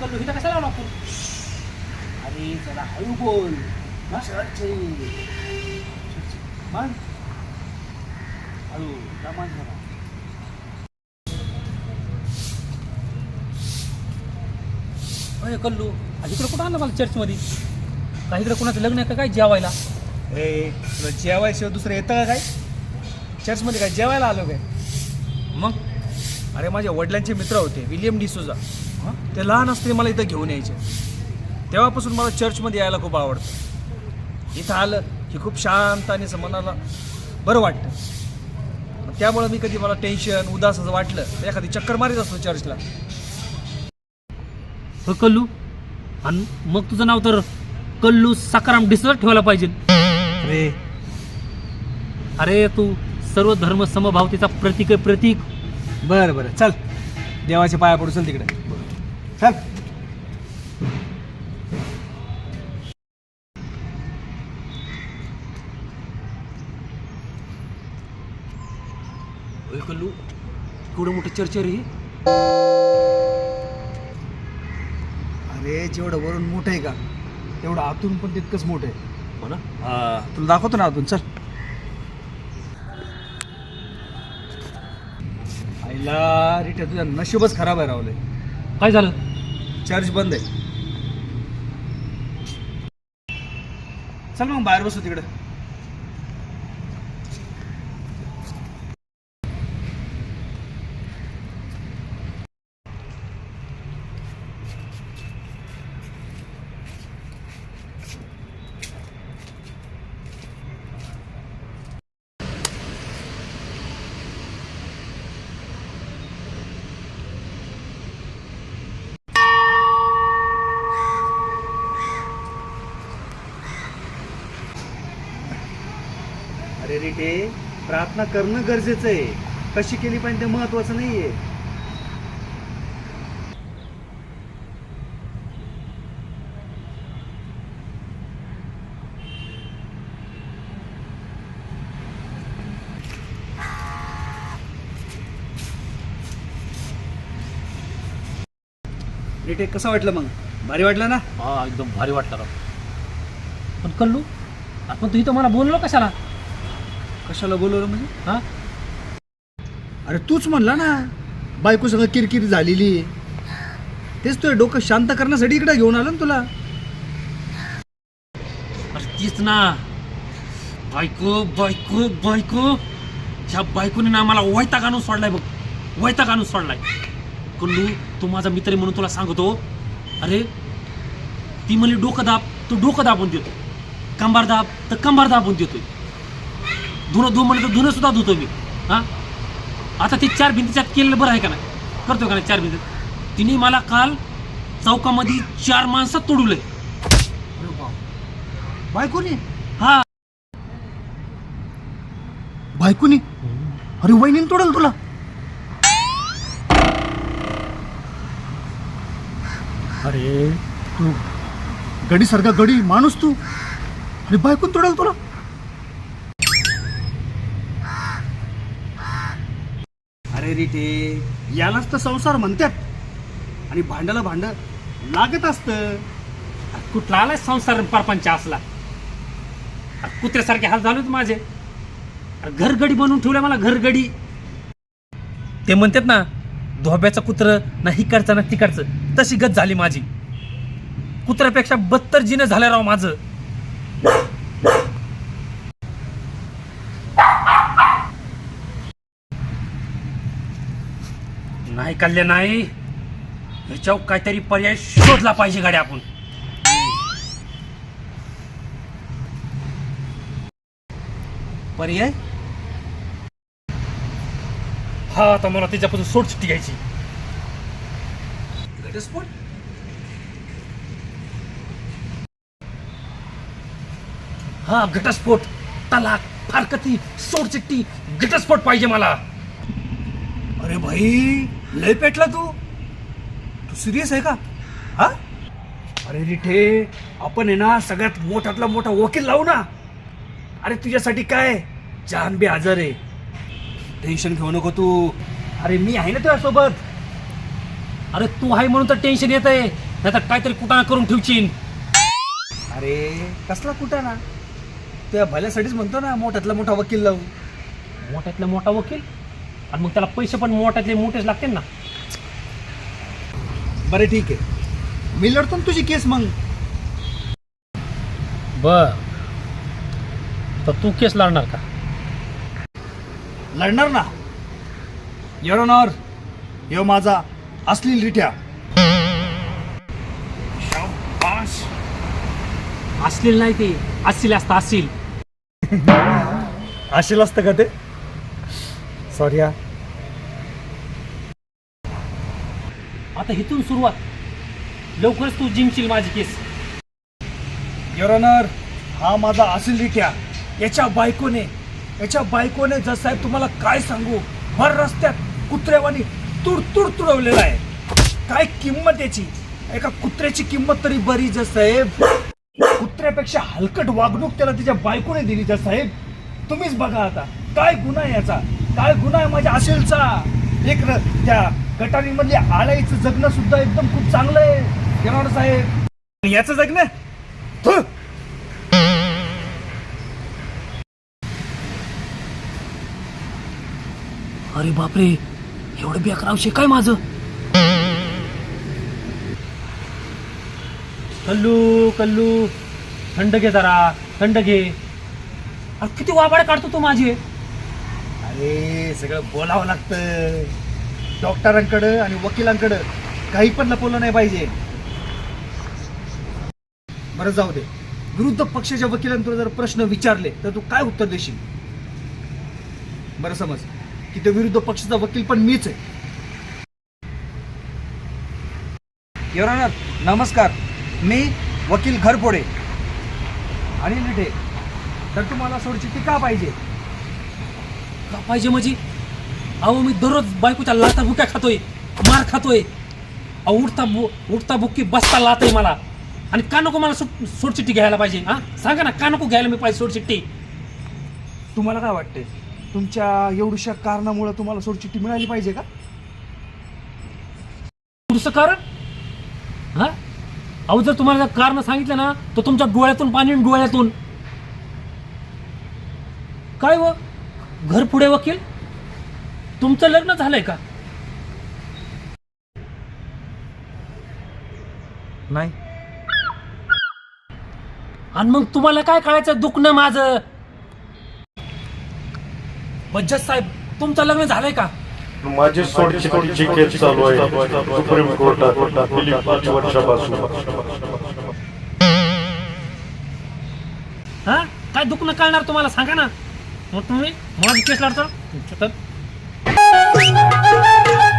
कल्लू इथं कशाला लावला आपण? अरे चला हळू बोल. हा? मान हळू मान जरा. अरे कल्लू आज इकडे कुठं आलं मला चर्चमध्ये? का इकडे कोणाचं लग्न आहे का? काय जेवायला? ए तुला जेवायशिवाय दुसरं येतं का काय? चर्चमध्ये काय जेवायला आलो काय? मग? अरे माझ्या वडिलांचे मित्र होते विलियम डिसोजा ते लहान असते मला इथं घेऊन यायचे. तेव्हापासून मला चर्चमध्ये यायला खूप आवडतं. इथं आलं की खूप शांत आणि मनाला बरं वाटतं. त्यामुळं मी कधी मला टेन्शन उदास असं वाटलं तर एखादी चक्कर मारीत असतो चर्चला हो कल्लू? आणि मग तुझं नाव तर कल्लू सकाराम डिसवर ठेवायला पाहिजे. अरे. अरे तू सर्व धर्म समभावतेचा प्रतीक आहे प्रतीक. बरं बरं. चल. देवाच्या पाया पडू चल तिकडे. चल. होय कल्लू केवढं मोठं चर्च रे हे? अरे जेवढं वरून मोठं आहे का तेवढं आतून पण तितकंच मोठं आहे. हो ना? हा तुला दाखवतो ना आतून चल. आईला रिट्या तुझ्या नशीबच खराब आहे रावले. काय झालं? चर्च बंद आहे. चल मग बाहेर बसू तिकडे. रिटे प्रार्थना करणं गरजेचं आहे. कशी केली पाहिजे ते महत्वाचं नाहीये. रिटे कसं वाटलं मग? भारी वाटलं ना? हा एकदम भारी वाटतं राव. पण कल्लू आपण तू इथं मला बोललो कशाला? कशाला बोलवलं म्हणजे? हा? अरे तूच म्हणला ना बायको सगळं किरकिर झालेली. तेच तुझं डोकं शांत करण्यासाठी इकडे घेऊन आलं ना तुला. अरे तीच ना. बायको बायको बायको. ह्या बायकोने ना मला वैताग आणून सोडलाय बघ. वैताग आणून सोडलाय. कुंडू तू माझा मित्र आहे म्हणून तुला सांगतो. अरे ती म्हणली डोकं दाब तो डोकं दाबून देतो कंबार दाब तर कंबार दाबून देतोय. धुणं धु म्हणलं तर धुणं सुद्धा धुतो मी. हा? आता ते चार भिंतीच्या केलेलं बरं आहे का नाही? करतो का नाही चार भिंतीत तिने मला काल चौकामध्ये चार माणसं तोडवलंय बायकोनी? हा. बायकोनी? अरे वहिनीने तोडल तुला. अरे तू गडी सारखा गडी माणूस तू. अरे बायकोन तोडल तुला. अरे रिटे यालाच तर संसार म्हणतात. आणि भांडलं भांड लागत असतं. कुठला आलाय संसार परपंच असला? कुत्र्यासारखे हाल झालेत माझे. घरगडी बनवून ठेवलं मला घरगडी. ते म्हणतात ना धोब्याचं कुत्र ना हिकडचं ना तिकडचं तशी गत झाली माझी. कुत्र्यापेक्षा बत्तर जिनं झालं राव माझं. नाही कल्ल्या नाही. ह्याच्यावर काहीतरी पर्याय शोधला पाहिजे गाड्या आपण. पर्याय? हा आता मला त्याच्यापासून सोड सुट्टी घ्यायची. घटस्फोट? हा घटस्फोट तलाक फारकती सोड चिट्टी घटस्फोट पाहिजे मला. अरे भाई लय पेटला तू? तू सिरियस आहे का? हा? अरे रिठे आपण आहे ना सगळ्यात मोठ्यातला मोठा वकील लावू ना. अरे तुझ्यासाठी काय? जान बी आजार आहे. टेन्शन घेऊ नको तू. अरे मी आहे ना तुझ्यासोबत. अरे तू आहे म्हणून तर टेन्शन येत आहे. नाही तर काहीतरी कुटाणा करून ठेवशील. अरे कसला कुठं ना त्या भल्यासाठीच म्हणतो ना मोठ्यातला मोठा वकील लावू. मोठ्यातला मोठा वकील? आणि मग त्याला पैसे पण मोठ्यातले मोठेच लागतील ना. बरं ठीक आहे. मी लढतो ना तुझी केस मग. बर. तर तू केस लढणार का? लढणार ना. यरोनॉर यो माझा असली रिठ्या. शाबास. असलेलं नाही ते. असतील असतं असतील असेल असतं का ते? सॉरी हा आता इथून सुरुवात. लवकरच तू जिंकशील माझी केस. युअर हा माझा असेल रिठ्या याच्या बायकोने याच्या बायकोने जसं साहेब तुम्हाला काय सांगू भर रस्त्यात कुत्र्यावानी तुड तुड तुडवलेला आहे. काय किंमत याची? एका कुत्र्याची किंमत तरी बरी जस साहेब. कुत्र्यापेक्षा हलकट वागणूक त्याला त्याच्या बायकोने दिली जस साहेब. तुम्हीच बघा आता काय गुन्हा आहे याचा? काय गुन्हा आहे माझ्या असेलचा? एक त्या गटारीमधल्या आळाईचं जगणं सुद्धा एकदम खूप चांगलं आहे केनाड साहेब. याचं जगणं. अरे बापरे एवढं बेकरावशे काय माझं? कल्लू कल्लू थंड घे जरा थंड घे. अरे किती वाबाड काढतो तू माझे. हे सगळं बोलावं लागतं. डॉक्टरांकडं आणि वकिलांकडं काही पण लपवलं नाही पाहिजे. बरं जाऊ दे. विरुद्ध पक्षाच्या वकिलांकडे जर प्रश्न विचारले तर तू काय उत्तर देशील? बरं समज. की ते विरुद्ध पक्षाचा वकील पण मीच आहे. युवरानर नमस्कार. मी वकील घरपोडे आणि लिठे तर तुम्हाला सोडचिठ्ठी का पाहिजे. का पाहिजे म्हणजे? अहो मी दररोज बायकोच्या लाता भुक्या खातोय मार खातोय. अहो उठता बु उठता बुक्की बसता लातय मला. आणि का नको मला सुट सोडचिठ्ठी घ्यायला पाहिजे हा? सांगा ना का नको घ्यायला मी पाहिजे सोडचिठ्ठी? तुम्हाला काय वाटते तुमच्या एवढ्याशा कारणामुळे तुम्हाला सोडचिठ्ठी मिळाली पाहिजे का? दुसरं कारण? हा? अहो जर तुम्हाला जर कारण सांगितलं ना तर तुमच्या डोळ्यातून पाणी डोळ्यातून. काय व? घर पुढे वकील? तुमचं लग्न झालंय का? नाही. आणि मग तुम्हाला काय कळायचं? दुखणं माझं? बज्जत साहेब तुमचं लग्न झालंय का? माझी सोडचिठ्ठीची केस चालू आहे सुप्रीम कोर्टात गेली पाच वर्षापासून. हा? काय दुखणं कळणार तुम्हाला? सांगा ना. मग तुम्ही माझी केस लढता तुमच्या तर